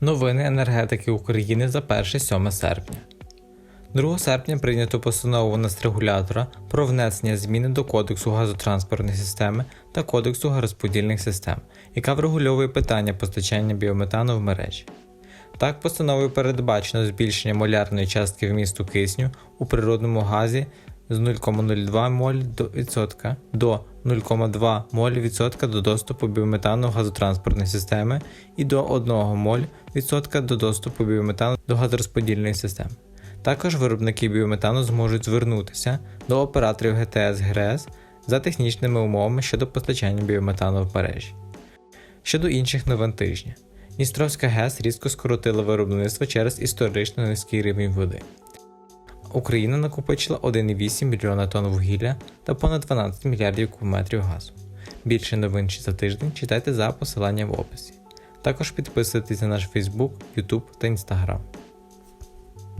Новини енергетики України за 1-7 серпня. 2 серпня прийнято постанову Нацрегулятора про внесення зміни до Кодексу газотранспортної системи та Кодексу газорозподільних систем, яка врегульовує питання постачання біометану в мережі. Так, постановою передбачено збільшення молярної частки вмісту кисню у природному газі з 0,02 моль відсотка до 0,2 моль відсотка до доступу біометану газотранспортної системи і до 1 моль відсотка до доступу біометану до газорозподільної системи. Також виробники біометану зможуть звернутися до операторів ГТС ГРС за технічними умовами щодо постачання біометану в мережі. Щодо інших новин тижня, Дністровська ГЕС різко скоротила виробництво через історично низький рівень води. Україна накопичила 1,8 мільйона тонн вугілля та понад 12 мільярдів кубометрів газу. Більше новин за тиждень читайте за посиланням в описі. Також підписуйтесь на наш Facebook, YouTube та Instagram.